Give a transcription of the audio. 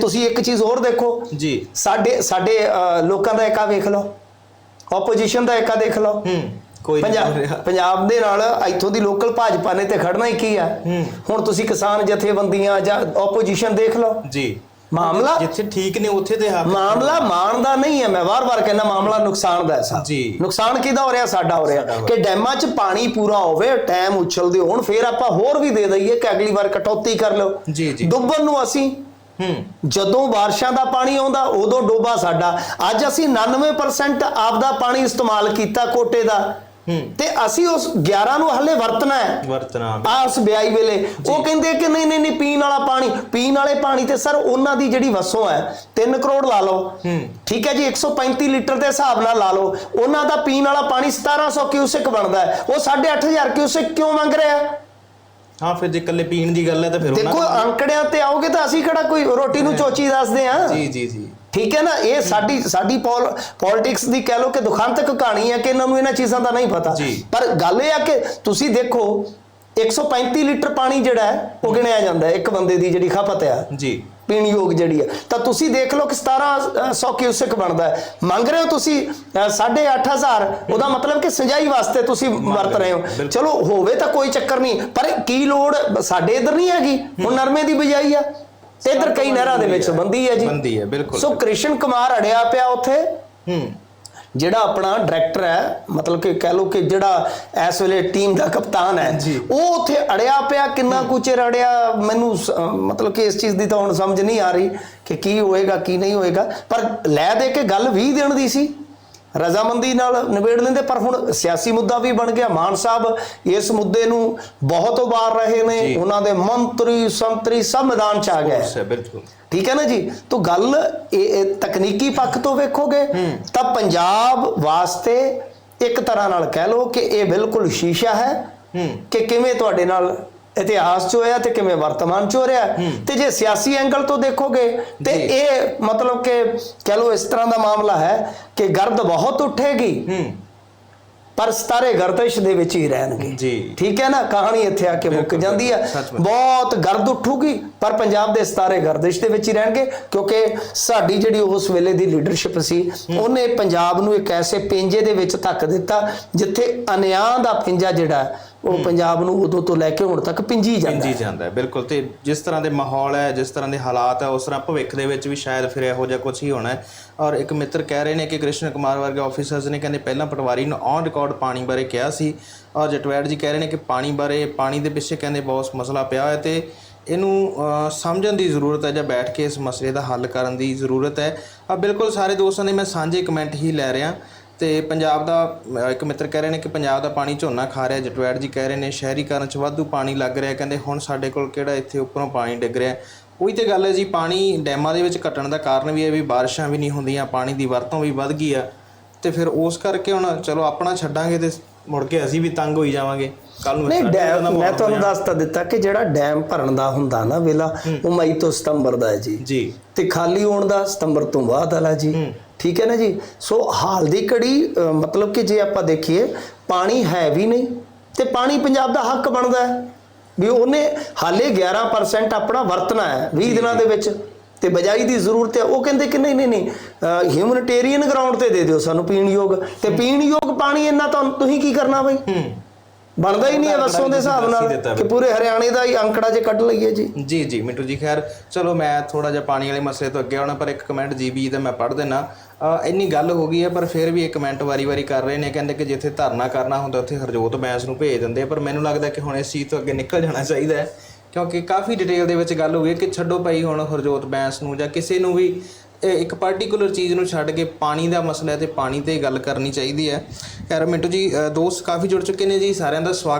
ਤੁਸੀਂ ਇੱਕ ਚੀਜ਼ ਹੋਰ ਦੇਖੋ। ਜੀ। ਸਾਡੇ ਸਾਡੇ ਲੋਕਾਂ ਦਾ ਏਕਾ ਵੇਖ ਲਓ। ਆਪੋਜੀਸ਼ਨ ਦਾ ਏਕਾ ਦੇਖ ਲਓ। ਹੂੰ ਕੋਈ ਹੋ ਪੰਜਾਬ ਦੇ ਨਾਲ ਇੱਥੋਂ ਦੀ ਲੋਕਲ ਭਾਜਪਾ ਨੇ ਤੇ ਖੜਨਾ ਹੀ ਕੀ ਆ? ਹੂੰ। ਹੁਣ ਤੁਸੀਂ ਕਿਸਾਨ ਜਥੇਬੰਦੀਆਂ ਜਾਂ ਆਪੋਜੀਸ਼ਨ ਦੇਖ ਲਓ। ਜੀ। ਮਾਮਲਾ ਜਿੱਥੇ ਠੀਕ ਨੇ ਉੱਥੇ ਤੇ ਹੱਕ ਮਾਮਲਾ ਮਾਣ ਦਾ ਨਹੀਂ ਹੈ ਮੈਂ ਵਾਰ-ਵਾਰ ਕਹਿੰਦਾ ਮਾਮਲਾ ਨੁਕਸਾਨ ਦਾ ਹੈ ਸਾਹਿਬ ਜੀ। ਨੁਕਸਾਨ ਕਿਹਦਾ ਹੋ ਰਿਹਾ? ਸਾਡਾ ਹੋ ਰਿਹਾ। ਹੋ ਕਿ ਡੈਮਾਂ 'ਚ ਪਾਣੀ ਪੂਰਾ ਹੋਵੇ ਟਾਈਮ ਉਛਲਦੇ ਹੋਣ ਫਿਰ ਆਪਾਂ ਹੋਰ ਵੀ ਦੇ ਦਈਏ ਕਿ ਅਗਲੀ ਵਾਰ ਕਟੌਤੀ ਕਰ ਲਓ। ਜੀ, ਜੀ। ਡੁੱਬਣ ਨੂੰ ਅਸੀਂ ਹੂੰ ਜਦੋਂ ਬਾਰਿਸ਼ਾਂ ਦਾ ਪਾਣੀ ਆਉਂਦਾ ਉਦੋਂ ਡੋਬਾ ਸਾਡਾ। ਅੱਜ ਅਸੀਂ 99% ਆਪਦਾ ਪਾਣੀ ਇਸਤੇਮਾਲ ਕੀਤਾ ਕੋਟੇ ਦਾ। ਤੇ ਅਸੀਂ ਉਸ 11 ਨੂੰ ਹਲੇ ਵਰਤਣਾ ਹੈ। ਵਰਤਣਾ ਆ ਉਸ ਵਿਆਈ ਵੇਲੇ। ਉਹ ਕਹਿੰਦੇ ਕਿ ਨਹੀਂ ਨਹੀਂ ਨਹੀਂ ਪੀਣ ਵਾਲਾ ਪਾਣੀ ਪੀਣ ਵਾਲੇ ਪਾਣੀ ਤੇ ਸਰ ਉਹਨਾਂ ਦੀ ਜਿਹੜੀ ਵਸੋਂ ਹੈ 3 ਕਰੋੜ ਲਾ ਲਓ। ਠੀਕ ਹੈ ਜੀ 135 ਲੀਟਰ ਦੇ ਹਿਸਾਬ ਨਾਲ ਲਾ ਲਓ। ਉਹਨਾਂ ਦਾ ਪੀਣ ਵਾਲਾ ਪਾਣੀ 1700 ਕਿਊਸਿਕ ਬਣਦਾ ਹੈ। ਉਹ 8500 ਕਿਊਸਿਕ ਕਿਉਂ ਮੰਗ ਰਿਹਾ ਹੈ? ਹਾਂ ਫਿਰ ਜੇ ਇਕੱਲੇ ਪੀਣ ਦੀ ਗੱਲ ਹੈ ਤਾਂ ਫਿਰ ਉਹਨਾਂ ਦੇਖੋ ਅੰਕੜਿਆਂ ਤੇ ਆਓਗੇ ਤਾਂ ਅਸੀਂ ਕਿਹੜਾ ਕੋਈ ਰੋਟੀ ਨੂੰ ਚੋਚੀ ਦੱਸਦੇ ਆ ਜੀ ਜੀ ਜੀ। ਠੀਕ ਹੈ ਨਾ? ਇਹ ਸਾਡੀ ਸਾਡੀ ਪੋਲਿਟਿਕਸ ਦੀ ਕਹਿ ਲਓ ਕਿ ਦੁਖਾਂਤਕ ਕਹਾਣੀ ਹੈ ਕਿ ਇਹਨਾਂ ਨੂੰ ਇਹਨਾਂ ਚੀਜ਼ਾਂ ਦਾ ਨਹੀਂ ਪਤਾ। ਪਰ ਗੱਲ ਇਹ ਆ ਕਿ ਤੁਸੀਂ ਦੇਖੋ 135 ਲੀਟਰ ਪਾਣੀ ਜਿਹੜਾ ਹੈ ਉਹ ਗਿਣਿਆ ਜਾਂਦਾ ਹੈ ਇੱਕ ਬੰਦੇ ਦੀ ਜਿਹੜੀ ਖਪਤ ਹੈ। ਜੀ। ਪੀਣ ਯੋਗ ਜਿਹੜੀ ਹੈ ਤਾਂ ਤੁਸੀਂ ਦੇਖ ਲਓ ਕਿ 1700 ਕਿਊਸਿਕ ਬਣਦਾ ਹੈ। ਮੰਗ ਰਹੇ ਹੋ ਤੁਸੀਂ ਅ, ਸਾਢੇ 8000 ਉਹਦਾ ਮਤਲਬ ਕਿ ਸਿੰਜਾਈ ਵਾਸਤੇ ਤੁਸੀਂ ਵਰਤ ਰਹੇ ਹੋ। ਚਲੋ ਹੋਵੇ ਤਾਂ ਕੋਈ ਚੱਕਰ ਨਹੀਂ ਪਰ ਕੀ ਲੋੜ? ਸਾਡੇ ਇਧਰ ਨਹੀਂ ਹੈਗੀ। ਹੁਣ ਨਰਮੇ ਦੀ ਬਿਜਾਈ ਆ। ਤੇ ਇਧਰ ਕਈ ਨਹਿਰਾਂ ਦੇ ਵਿੱਚ ਬੰਦੀ ਹੈ ਜੀ। ਬੰਦੀ ਹੈ ਬਿਲਕੁਲ। ਸੋ ਕ੍ਰਿਸ਼ਨ ਕੁਮਾਰ ਅੜਿਆ ਪਿਆ ਉੱਥੇ। ਹੂੰ। ਜਿਹੜਾ ਆਪਣਾ ਡਾਇਰੈਕਟਰ ਹੈ ਮਤਲਬ ਕਿ ਕਹਿ ਲਓ ਕਿ ਜਿਹੜਾ ਇਸ ਵੇਲੇ ਟੀਮ ਦਾ ਕਪਤਾਨ ਹੈ। ਉਹ ਉੱਥੇ ਅੜਿਆ ਪਿਆ ਕਿੰਨਾ ਕੁ ਚਿਰ ਅੜਿਆ ਮੈਨੂੰ ਮਤਲਬ ਕਿ ਇਸ ਚੀਜ਼ ਦੀ ਤਾਂ ਹੁਣ ਸਮਝ ਨਹੀਂ ਆ ਰਹੀ ਕਿ ਕੀ ਹੋਏਗਾ ਕੀ ਨਹੀਂ ਹੋਏਗਾ। ਪਰ ਲੈ ਦੇ ਕੇ ਗੱਲ 20 ਦਿਨ ਦੀ ਸੀ। ਰਜ਼ਾਮੰਦੀ ਨਾਲ ਨਿਬੇੜ ਲੈਂਦੇ ਪਰ ਹੁਣ ਸਿਆਸੀ ਮੁੱਦਾ ਵੀ ਬਣ ਗਿਆ। ਮਾਨ ਸਾਹਿਬ ਇਸ ਮੁੱਦੇ ਨੂੰ ਬਹੁਤ ਉਬਾਰ ਰਹੇ ਨੇ। ਉਹਨਾਂ ਦੇ ਮੰਤਰੀ ਸੰਤਰੀ ਸਭ ਮੈਦਾਨ ਚ ਆ ਗਏ। ਬਿਲਕੁਲ। ਠੀਕ ਹੈ ਨਾ ਜੀ? ਤਾਂ ਗੱਲ ਇਹ ਤਕਨੀਕੀ ਪੱਖ ਤੋਂ ਵੇਖੋਗੇ ਤਾਂ ਪੰਜਾਬ ਵਾਸਤੇ ਇੱਕ ਤਰ੍ਹਾਂ ਨਾਲ ਕਹਿ ਲਓ ਕਿ ਇਹ ਬਿਲਕੁਲ ਸ਼ੀਸ਼ਾ ਹੂੰ। ਕਿ ਕਿਵੇਂ ਤੁਹਾਡੇ ਨਾਲ ਇਤਿਹਾਸ ਚ ਹੋਇਆ ਤੇ ਕਿਵੇਂ ਵਰਤਮਾਨ ਚ ਹੋ ਰਿਹਾ। ਤੇ ਜੇ ਸਿਆਸੀ ਐਂਗਲ ਤੋਂ ਦੇਖੋਗੇ ਤੇ। ਇਹ ਮਤਲਬ ਕਿ ਕਹਿ ਲਓ ਇਸ ਤਰ੍ਹਾਂ ਦਾ ਮਾਮਲਾ ਹੈ ਕਿ ਗਰਦ ਬਹੁਤ ਉੱਠੇਗੀ। ਪਰ ਸਤਾਰੇ ਗਰਦਿਸ਼ ਦੇ ਵਿੱਚ ਹੀ ਰਹਿਣਗੇ। ਜੀ। ਠੀਕ ਹੈ ਨਾ? ਕਹਾਣੀ ਇੱਥੇ ਆ ਕੇ ਮੁੱਕ ਜਾਂਦੀ ਹੈ। ਬਹੁਤ ਗਰਦ ਉੱਠੂਗੀ। ਪਰ ਪੰਜਾਬ ਦੇ ਸਤਾਰੇ ਗਰਦਿਸ਼ ਦੇ ਵਿੱਚ ਹੀ ਰਹਿਣਗੇ ਕਿਉਂਕਿ ਸਾਡੀ ਜਿਹੜੀ ਉਸ ਵੇਲੇ ਦੀ ਲੀਡਰਸ਼ਿਪ ਸੀ ਉਹਨੇ ਪੰਜਾਬ ਨੂੰ ਇੱਕ ਐਸੇ ਪਿੰਜੇ ਦੇ ਵਿੱਚ ਧੱਕ ਦਿੱਤਾ ਜਿੱਥੇ ਅਨਿਆਂ ਦਾ ਪਿੰਜਾ ਜਿਹੜਾ ਹੈ, ਉਹ ਪੰਜਾਬ ਨੂੰ ਉਦੋਂ ਤੋਂ ਲੈ ਕੇ ਹੁਣ ਤੱਕ ਪਿੰਜੀ ਜਾਂਦਾ ਪਿੰਜੀ ਹੈ। ਜਾਂਦਾ ਹੈ ਬਿਲਕੁਲ। ਤੇ ਜਿਸ ਤਰ੍ਹਾਂ ਦੇ ਮਾਹੌਲ ਹੈ ਜਿਸ ਤਰ੍ਹਾਂ ਦੇ ਹਾਲਾਤ ਹੈ ਉਸ ਤਰ੍ਹਾਂ ਭਵਿੱਖ ਦੇ ਵਿੱਚ ਵੀ ਸ਼ਾਇਦ ਫਿਰ ਇਹੋ ਜਿਹਾ ਕੁਝ ਹੀ ਹੋਣਾ ਹੈ। ਔਰ ਇੱਕ ਮਿੱਤਰ ਕਹਿ ਰਹੇ ਨੇ ਕਿ ਕ੍ਰਿਸ਼ਨ ਕੁਮਾਰ ਵਰਗੇ ਆਫੀਸਰਸ ਨੇ ਕਹਿੰਦੇ ਪਹਿਲਾਂ ਪਟਵਾਰੀ ਨੂੰ ਔਨ ਰਿਕਾਰਡ ਪਾਣੀ ਬਾਰੇ ਕਿਹਾ ਸੀ। ਔਰ ਜਟਵੈੜ ਜੀ ਕਹਿ ਰਹੇ ਨੇ ਕਿ ਪਾਣੀ ਬਾਰੇ ਪਾਣੀ ਦੇ ਪਿੱਛੇ ਕਹਿੰਦੇ ਬਹੁਤ ਮਸਲਾ ਪਿਆ ਹੋਇਆ ਤੇ ਇਹਨੂੰ ਸਮਝਣ ਦੀ ਜ਼ਰੂਰਤ ਹੈ ਜਾਂ ਬੈਠ ਕੇ ਇਸ ਮਸਲੇ ਦਾ ਹੱਲ ਕਰਨ ਦੀ ਜ਼ਰੂਰਤ ਹੈ। ਆ ਬਿਲਕੁਲ ਸਾਰੇ ਦੋਸਤਾਂ ਨੇ ਮੈਂ ਸਾਂਝੇ ਕਮੈਂਟ ਹੀ ਲੈ ਰਿਹਾ। ਤੇ ਪੰਜਾਬ ਦਾ ਇੱਕ ਮਿੱਤਰ ਕਹਿ ਰਹੇ ਨੇ ਕਿ ਪੰਜਾਬ ਦਾ ਪਾਣੀ ਝੋਨਾ ਖਾ ਰਿਹਾ, ਜਟਵੈੜ ਜੀ ਕਹਿ ਰਹੇ ਨੇ ਸ਼ਹਿਰੀਕਰਨ 'ਚ ਵਾਧੂ ਪਾਣੀ ਲੱਗ ਰਿਹਾ। ਕਹਿੰਦੇ ਹੁਣ ਸਾਡੇ ਕੋਲ ਕਿਹੜਾ ਇੱਥੇ ਉੱਪਰੋਂ ਪਾਣੀ ਡਿੱਗ ਰਿਹਾ। ਉਹੀ ਤੇ ਗੱਲ ਹੈ ਜੀ, ਪਾਣੀ ਡੈਮਾਂ ਦੇ ਵਿੱਚ ਘਟਣ ਦਾ ਕਾਰਨ ਵੀ ਹੈ ਵੀ ਬਾਰਿਸ਼ਾਂ ਵੀ ਨਹੀਂ ਹੁੰਦੀਆਂ, ਪਾਣੀ ਦੀ ਵਰਤੋਂ ਵੀ ਵੱਧ ਗਈ ਆ। ਤੇ ਫਿਰ ਉਸ ਕਰਕੇ ਹੁਣ ਚਲੋ ਆਪਣਾ ਛੱਡਾਂਗੇ ਤੇ ਮੁੜ ਕੇ ਅਸੀਂ ਵੀ ਤੰਗ ਹੋਈ ਜਾਵਾਂਗੇ। ਕੱਲ ਨੂੰ ਨਹੀਂ ਡੈਮ ਮੈਂ ਤੁਹਾਨੂੰ। ਦੱਸ ਤਾਂ ਦਿੱਤਾ ਕਿ ਜਿਹੜਾ ਡੈਮ ਭਰਨ ਦਾ ਹੁੰਦਾ ਨਾ ਵੇਲਾ ਉਹ ਮਈ ਤੋਂ ਸਤੰਬਰ ਦਾ ਹੈ ਜੀ। ਜੀ। ਤੇ ਖਾਲੀ ਹੋਣ ਦਾ ਸਤੰਬਰ ਤੋਂ ਬਾਅਦ ਵਾਲਾ ਜੀ। ਠੀਕ ਹੈ ਨਾ ਜੀ? ਸੋ ਹਾਲ ਦੀ ਅ, ਮਤਲਬ ਕਿ ਜੇ ਆਪਾਂ ਦੇਖੀਏ ਪਾਣੀ ਹੈ ਵੀ ਨਹੀਂ ਤੇ ਪਾਣੀ ਪੰਜਾਬ ਦਾ ਹੱਕ ਬਣਦਾ ਹੈ। ਵੀ ਉਹਨੇ ਹਾਲੇ 11% ਆਪਣਾ ਵਰਤਣਾ ਹੈ 20 ਦਿਨਾਂ ਦੇ ਵਿੱਚ। ਤੇ ਬਜਾਈ ਦੀ ਜ਼ਰੂਰਤ ਹੈ। ਉਹ ਕਹਿੰਦੇ ਕਿ ਨਹੀਂ ਨਹੀਂ ਨਹੀਂ ਹਿਊਮਨਿਟੇਰੀਅਨ ਗਰਾਊਂਡ ਤੇ ਦੇ ਦਿਓ ਸਾਨੂੰ ਪੀਣ ਯੋਗ। ਤੇ ਪੀਣ ਯੋਗ ਪਾਣੀ ਇੰਨਾ ਤੁਹਾਨੂੰ ਤੁਸੀਂ ਕੀ ਕਰਨਾ ਬਈ? ਬਣਦਾ ਹੀ ਨਹੀਂ ਹੈ ਵਸੋਂ ਦੇ ਹਿਸਾਬ ਨਾਲ ਦੱਸ ਕਿ ਪੂਰੇ ਹਰਿਆਣੇ ਦਾ ਹੀ ਅੰਕੜਾ ਜੇ ਕੱਢ ਲਈਏ ਜੀ। ਜੀ ਜੀ ਮਿੰਟੂ ਜੀ ਖੈਰ ਚਲੋ ਮੈਂ ਥੋੜਾ ਜਿਹਾ ਪਾਣੀ ਵਾਲੇ ਮਸਲੇ ਤੋਂ ਅੱਗੇ ਆਉਣਾ ਪਰ ਇੱਕ ਕਮੈਂਟ ਜੀਬੀ ਦਾ ਮੈਂ ਪੜ੍ਹ ਦੇਣਾ ਇੰਨੀ ਗੱਲ ਹੋ ਗਈ ਹੈ ਪਰ ਫਿਰ ਵੀ ਇਹ ਕਮੈਂਟ ਵਾਰੀ-ਵਾਰੀ ਕਰ ਰਹੇ ਨੇ ਕਹਿੰਦੇ ਕਿ ਜਿੱਥੇ ਧਰਨਾ ਕਰਨਾ ਹੁੰਦਾ ਉੱਥੇ ਹਰਜੋਤ ਬੈਂਸ ਨੂੰ ਭੇਜ ਦਿੰਦੇ ਪਰ ਮੈਨੂੰ ਲੱਗਦਾ ਕਿ ਹੁਣ ਇਸ ਚੀਜ਼ ਤੋਂ ਅੱਗੇ ਨਿਕਲ ਜਾਣਾ ਚਾਹੀਦਾ ਹੈ। ਕਿਉਂਕਿ ਕਾਫੀ ਡਿਟੇਲ ਦੇ ਵਿੱਚ ਗੱਲ ਹੋ ਗਈ ਕਿ ਛੱਡੋ ਭਾਈ ਹੁਣ ਹਰਜੋਤ ਬੈਂਸ ਨੂੰ ਜਾਂ ਕਿਸੇ ਨੂੰ ਵੀ ਇਹ ਇੱਕ ਪਾਰਟਿਕੂਲਰ ਚੀਜ਼ ਨੂੰ ਛੱਡ ਕੇ ਪਾਣੀ ਦਾ ਮਸਲਾ ਹੈ ਤੇ ਪਾਣੀ ਤੇ ਗੱਲ ਕਰਨੀ ਚਾਹੀਦੀ ਹੈ। ਖੈਰ ਮਿੰਟੂ ਜੀ ਦੋਸਤ ਕਾਫੀ ਜੁੜ ਚੁੱਕੇ ਨੇ ਜੀ, ਸਾਰਿਆਂ ਦਾ ਸਵਾਗਤ